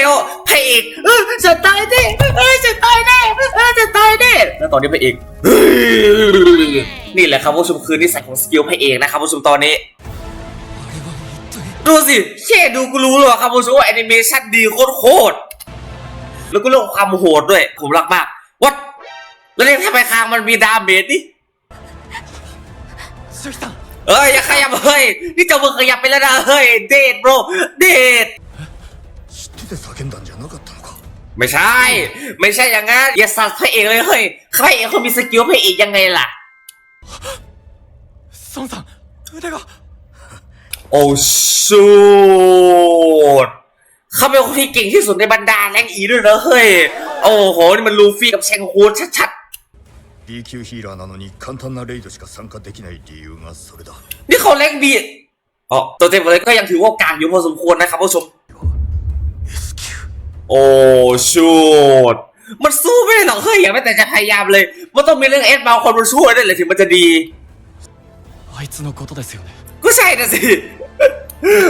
เร็วพระเอกเออจะตายดิเออจะตายแน่เออจะตายแน่แล้วตอนนี้พระเอกนี่แหละครับผู้ชมคือนิสัยของสกิลพระเอกนะครับผู้ชมตอนนี้ดูสิแค่ดูก็รู้เลยครับผู้ชมว่าแอนิเมชันดีโคตรแล้วก็เรื่องความโหดด้วยผมรักมากวัดแล้วเนี่ยทำไมคางมันมีดาเมจนี่เฮ้ยอย่าขยับเฮ้ยนี่เจ้ามือขยับไปแล้วนะเฮ้ยเดทโบรเดท ไม่ใช่ ไม่ใช่อย่างนั้นอย่าสัตว์พระเอกเลยเฮ้ยพระเอกเขามีสกิลพระเอกยังไงล่ะ 孫さん腕が โอ้ชูดเขาเป็นคนที่เก่งที่สุดในบรรดาแรงอีด้วยนะเฮ้ยโอ้โหนี่มันลูฟี่กับแชงคูนชัด B 級ヒーラーなのに簡単なレイドしか参加できない理由がそれだ ๆนี่เขาแรงบีอ๋อตัวเต็มเลยก็ยังถือว่ากลางอยู่พอสมควรนะครับผู้ชม S 級 โอ้ชูดมันสู้ไม่ได้หรอกเฮ้ยอย่าไม่แต่จะพยายามเลย มันต้องมีเรื่องเอสมาคนมาช่วยด้วยเลยถึงมันจะดี あいつのことですよね ก็ใช่นะสิ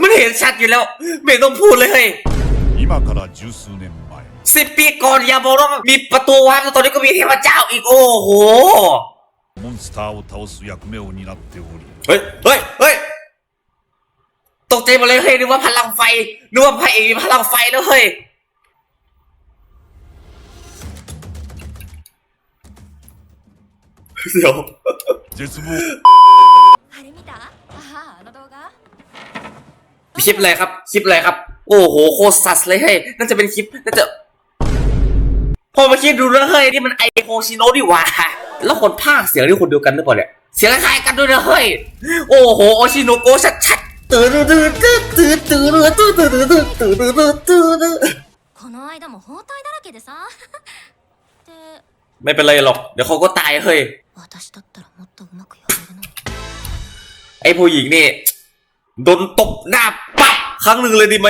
มันเห็นชัดอยู่แล้ว ไม่ต้องพูดเลยเฮ้ย 今から十数年前 สิบปีก่อนอย่าบอกว่ามีประตูวาร์ปแล้วตอนนี้ก็มีเทพเจ้าอีกโอ้โห モンスターを倒す役目を担っており เฮ้ย เฮ้ย เฮ้ย ตกใจหมดเลยเฮ้ยนึกว่าพลังไฟนึกว่าพระเอกมีพลังไฟแล้วเฮ้ย เดี๋ยว 絶望あれ見たあああの動画 คลิปอะไรครับ คลิปอะไรครับ โอ้โห โคตรสัสเลยเฮ้ย น่าจะเป็นคลิป น่าจะ พอมาคิดดูแล้วเฮ้ย นี่มันไอโคชิโนะดิว่า แล้วคนภาคเสียงนี่คนเดียวกันหรือเปล่าเนี่ย เสียงคล้ายๆกันด้วยนะเฮ้ย โอ้โห โอชิโนโกะชัดๆตื่นตื่นตื่นตื่นตื่นตื่นตื่นตื่นตื่นตื่นตื่นตื่น この間も包帯だらけでさで ไม่เป็นไรหรอก เดี๋ยวเขาก็ตายเฮ้ยไอผู้หญิงนี่โดนตบหน้าปั๊ครั้งหนึ่งเลยดีไหม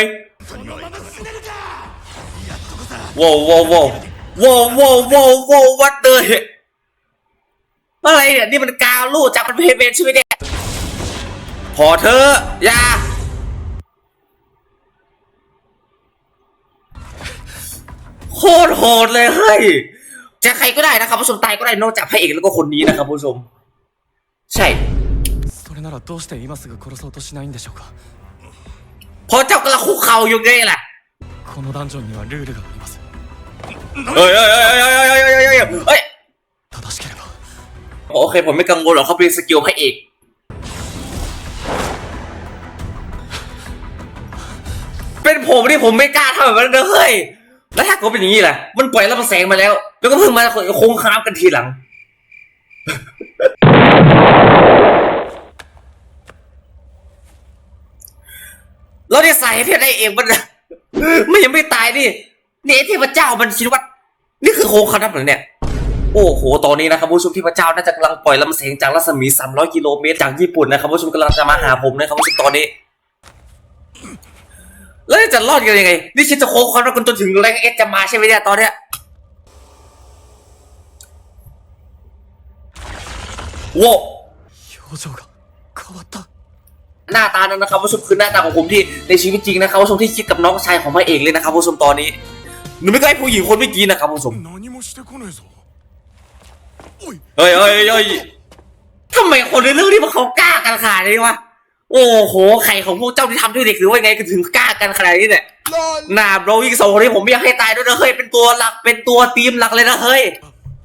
ว้าวว้าวว้าวว้าวว้าวว้าวว้าววัดเลยอะไรเนี่ยนี่มันกาวลู่จากมันเพเมนใช่ไหมเนี่ยพอเธออย่าโคตรโหดเลยเฮ้ย จะใครก็ได้นะครับผู้ชมตายก็ได้นอกจากพระเอกแล้วก็คนนี้นะครับผู้ชม ใช่ それならどうして今すぐ殺そうとしないんでしょうか เพราะเจ้ากำลังคุกเข่าอยู่ไงล่ะ このダンジョンにはルールがあります เฮ้ยเฮ้ยเฮ้ยเฮ้ยเฮ้ยเฮ้ยเฮ้ยเฮ้ย 正しければ โอเค ผมไม่กังวลหรอกเขาเป็นสกิลพระเอก เป็นผมนี่ผมไม่กล้าทำแบบนั้นเลยเฮ้ย แล้วถ้าเกิดเป็นอย่างนี้ล่ะมันปล่อยรับแสงมาแล้ว แล้วก็เพิ่งมาโค้งคามกันทีหลัง แล้วเนี่ยสายเทพได้เองมันไม่ยังไม่ตายนี่นี่ไอ้เทพเจ้ามันคิดว่านี่คือโค้งคามหรอเนี่ยโอ้โห ตอนนี้นะครับผู้ชมที่พระเจ้าน่าจะกำลังปล่อยลำแสงจากรัศมี 300 กิโลเมตรจากญี่ปุ่นนะครับผู้ชมกำลังจะมาหาผมนะครับผู้ชมตอนนี้ แล้วจะรอดกันยังไง นี่คิดจะโค้งความรักกันจนถึงแรงเอสจะมาใช่ไหมเนี่ยตอนเนี้ยโว้ 表情が変わった หน้าตานั้นนะครับผู้ชมคือหน้าตาของผมที่ในชีวิตจริงนะครับผู้ชมที่คิดกับน้องชายของพระเอกเลยนะครับผู้ชมตอนนี้หนูไม่ใกล้ผู้หญิงคนเมื่อกี้นะครับผู้ชม 何もしてこねえぞおい เฮ้ยเฮ้ยเฮ้ยทำไมคนในเรื่องนี้มันเขากล้ากันขนาดนี้วะ โอ้โหไข่ของพวกเจ้าที่ทำด้วยเด็กหรือว่าไงก็ถึงกล้ากันขนาดนี้เนี่ยหน้าโบรวิ่งสองคนนี้ผมไม่อยากให้ตายด้วยนะเฮ้ยเป็นตัวหลักเป็นตัวทีมหลักเลยนะเฮ้ย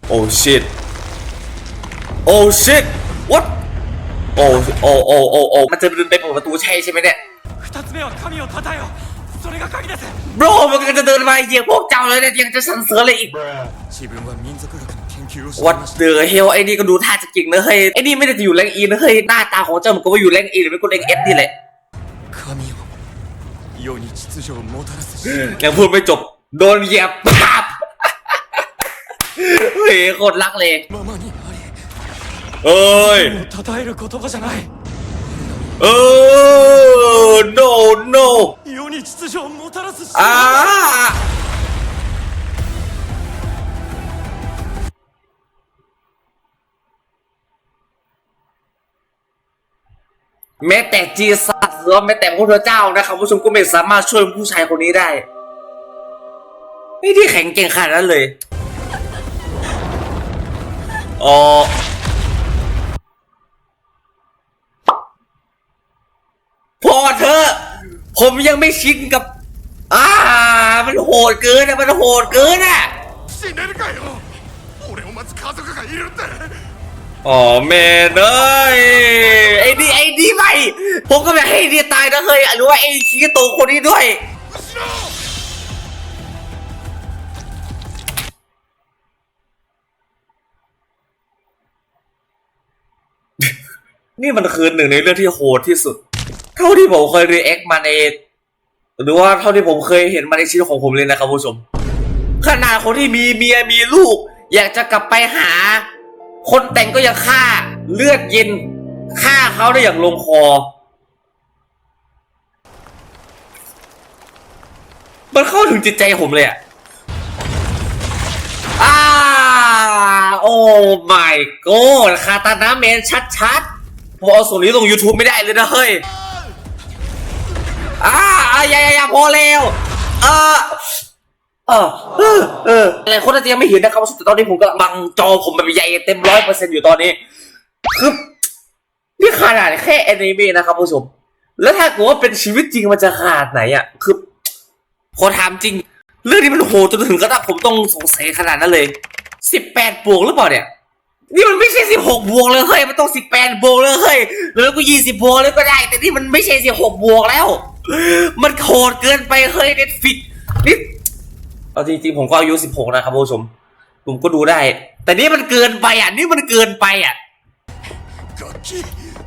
โอ้ชิตโอ้ชิต what โอ้โอ้โอ้โอ้โอ้มันจะเดินไปเปิดประตูใช่ใช่ไหมเนี่ย โบรมันก็จะเดินมาเหยียบพวกเจ้าเลยเนี่ยยังจะสั่นเสือเลยอีกวัดเดือเฮลไอ้นี่ก็ดูท่าจะเกิงนะเฮ้ยไอ้นี่ไม่ได้จะอยู่แรงอีนะเฮ้ยหน้าตาของเจ้ามันก็ว่าอยู่แรงอีหรือไม่ก็แรงเอสนี่แหละยังพูดไม่จบโดนเหยียบปั๊บเฮ้ยโคตรรักเลยเอ้ยเออ 秩序をもたらすし อ่าแม้แต่จีซัสหรือว่าแม้แต่พระพุทธเจ้านะครับผู้ชมก็ไม่สามารถช่วยผู้ชายคนนี้ได้ ไม่ที่แข็งเก่งขนาดนั้นเลยอ๋อ ผมยังไม่ชินกับ อ่า มันโหดเกินอะมันโหดเกินอะอ๋อเมนเอ้ยไอ้ดีไอ้ดีไปผมก็แบบให้ดีตายนะเคยรู้ว่าไอ้ชี้โตคนนี้ด้วยนี่มันคือหนึ่งในเรื่องที่โหดที่สุด เท่าที่ผมเคยรีแอคมาในหรือว่าเท่าที่ผมเคยเห็นมาในชีวิตของผมเลยนะครับผู้ชมขนาดคนที่มีเมียมีลูก อยากจะกลับไปหา คนแต่งก็ยังฆ่าเลือดเย็นฆ่าเขาได้อย่างลงคอ มันเข้าถึงจิตใจผมเลยอะอาโอ้ my god คาตานาเมนชัดๆผมเอาส่วนนี้ลง YouTube ไม่ได้เลยนะเฮ้ย อ่าอาย่าอย่าอย่าพอแล้วเออเออเออเอออะไรคนอาจจะยังไม่เห็นนะครับแต่ตอนนี้ผมกำลังบังจอผมแบบใหญ่เต็มร้อยเปอร์เซ็นต์อยู่ตอนนี้ คือนี่ขนาดแค่แอนิเมะนะครับผู้ชม แล้วถ้าเกิดว่าเป็นชีวิตจริงมันจะขนาดไหนอะ คือขอถามจริง เรื่องนี้มันโหดจนถึงกระทั่งผมต้องสงสัยขนาดนั้นเลยสิบแปดบวกหรือเปล่าเนี่ย นี่มันไม่ใช่สิบหกบวกเลยเฮ้ย มันต้องสิบแปดบวกเลยเฮ้ย แล้วก็ยี่สิบบวกเลยก็ได้ แต่นี่มันไม่ใช่สิบหกบวกแล้ว มันโหดเกินไปเฮ้ยเน็ตฟิกนี่เอาจริงๆผมก็อายุสิบหกนะครับผู้ชม ผมก็ดูได้ แต่นี่มันเกินไปอะ นี่มันเกินไปอะ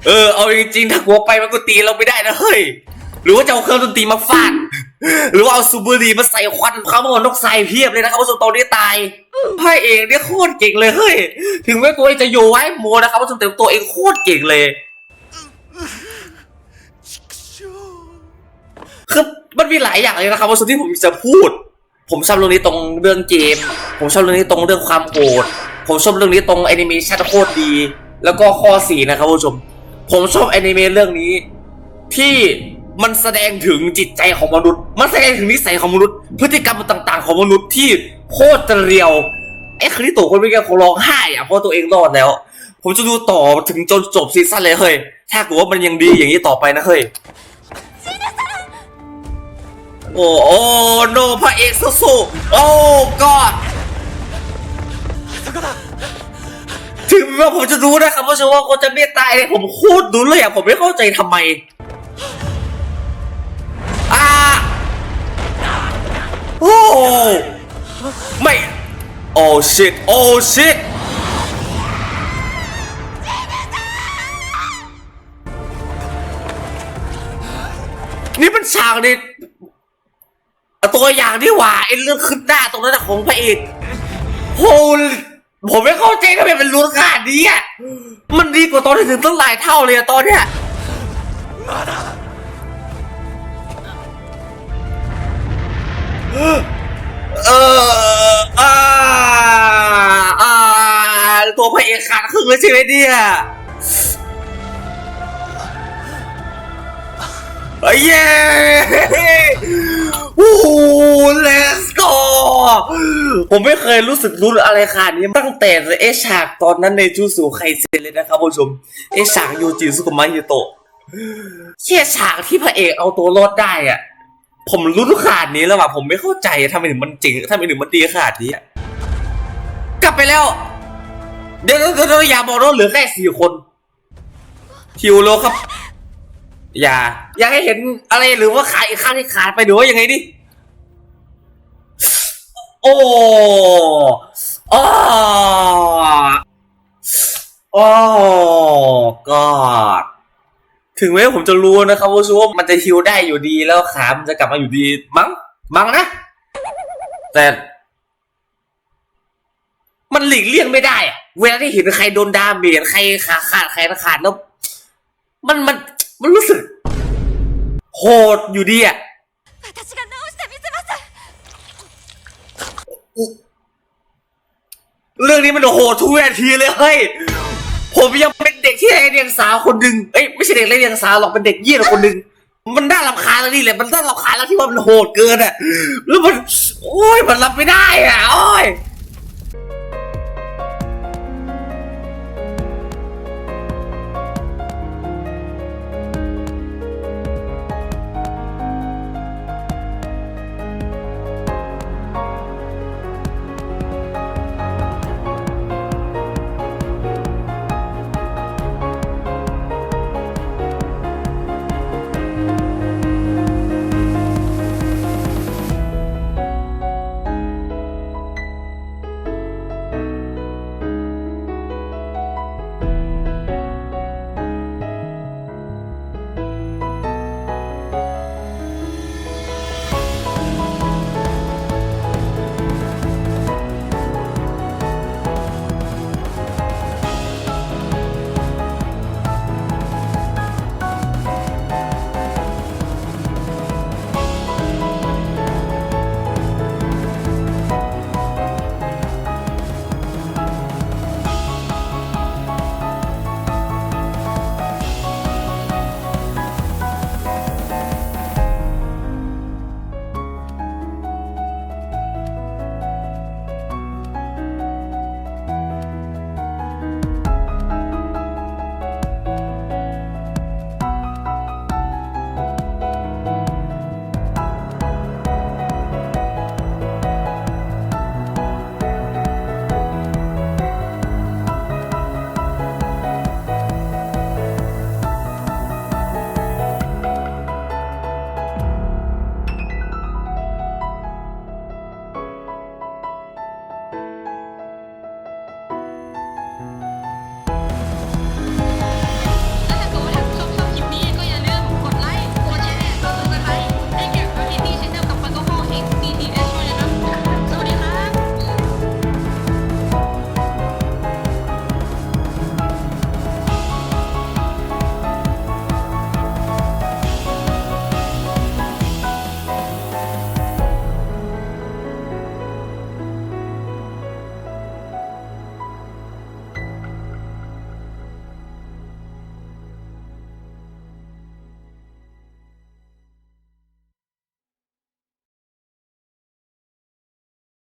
เออ เอาจริงๆถ้ากลัวไปมันก็ตีเราไม่ได้นะเฮ้ย หรือว่าจะเอาเครื่องดนตรีมาฟาด หรือว่าเอาซูเปอร์ดีมาใส่ควันเขามานกใส่เพียบเลยนะครับผู้ชมตอนนี้ตาย พระเอกเนี่ยโคตรเก่งเลยเฮ้ย ถึงแม้ตัวเองจะโยไว้โมนะครับผู้ชมแต่ตัวเองโคตรเก่งเลย คือมันมีหลายอย่างเลยนะครับว่าส่วนที่ผมจะพูด ผมชอบเรื่องนี้ตรงเรื่องเกม ผมชอบเรื่องนี้ตรงเรื่องความโหดผมชอบเรื่องนี้ตรงแอนิเมชันโคตรดี แล้วก็ข้อสี่นะครับผู้ชม ผมชอบแอนิเมะเรื่องนี้ ที่มันแสดงถึงจิตใจของมนุษย์ มันแสดงถึงนิสัยของมนุษย์ พฤติกรรมต่าง ๆ ของมนุษย์ที่ โคตรจะเรียวไอ้คริโตะคนเมื่อกี้คงร้องไห้อะเพราะตัวเองรอดแล้ว ผมจะดูต่อถึงจนจบซีซั่นเลยเฮ้ยถ้ากิดว่ามันยังดีอย่างนี้ต่อไปนะเฮ้ยโอ้โอ้โนพระเอกสู้โอ้กอดถึงแม้ว่าผมจะรู้นะครับว่าเชื่อว่าคนจะไม่ตายเลยผมคตรดูเลยอะผมไม่เข้าใจทำไมอ่าโอ้ โอ้ชิตโอ้ชิตนี่มันฉากในตัวอย่างที่หว่าไอ้เรื่องขึ้นหน้าตรงนั้นของพระเอกโหผมไม่เข้าใจทำไมเป็นลุ้นขนาดนี้อะมันดีกว่าตอนที่ถึงตั้งหลายเท่าเลยอะตอนเนี้ย เอออ่าอ่าตัวพระเอกขาดครึ่งแล้วใช่ไหมเนี่ยเย้โอ้โห let's go ผมไม่เคยรู้สึกรุนอะไรขนาดนี้ตั้งแต่เอฉากตอนนั้นในจูสูไคเซนเลยนะครับผู้ชม เอฉากยูจิสุกุมะยูโตะเชี่ยฉากที่พระเอกเอาตัวรอดได้อะ ผมรุ้นขนาดนี้แล้วว่ะผมไม่เข้าใจทำไมถึงมันจริงทำไมถึงมันดีขนาดนี้อะกลับไปแล้วเดี๋ยวเดี๋ยวเดี๋ยวอย่าบอกว่าเหลือแค่สี่คนคิวโลครับ อย่า อย่าให้เห็นอะไรหรือว่าขาอีกข้างที่ขาดไปหรือว่ายังไงดิโอ้โอ้โอ้กอด ถึงแม้ผมจะรู้นะครับว่าซูว่มันจะฮิวได้อยู่ดีแล้วขามันจะกลับมาอยู่ดีมั้งมั้งนะ แต่ มันหลีกเลี่ยงไม่ได้เวลาที่เห็นใครโดนดาเมจใครขาขาดใครขาดแล้ว มันมันมันรู้สึกโหดอยู่ดีอะเรื่องนี้มันโหดทุกวนาทีเลยเฮ้ย ผมยังเป็นเด็กที่ไร้เดียงสาคนหนึ่งเอ้ยไม่ใช่เด็กไร้เดียงสาหรอกเป็นเด็กเยี่ยคนหนึ่งมันน่ารำคาญแล้วนี่แหละมันน่ารำคาญแล้วที่ว่ามันโหดเกินอะแล้วมันอ้โอ้ยมันรับไม่ได้อะโอ้ย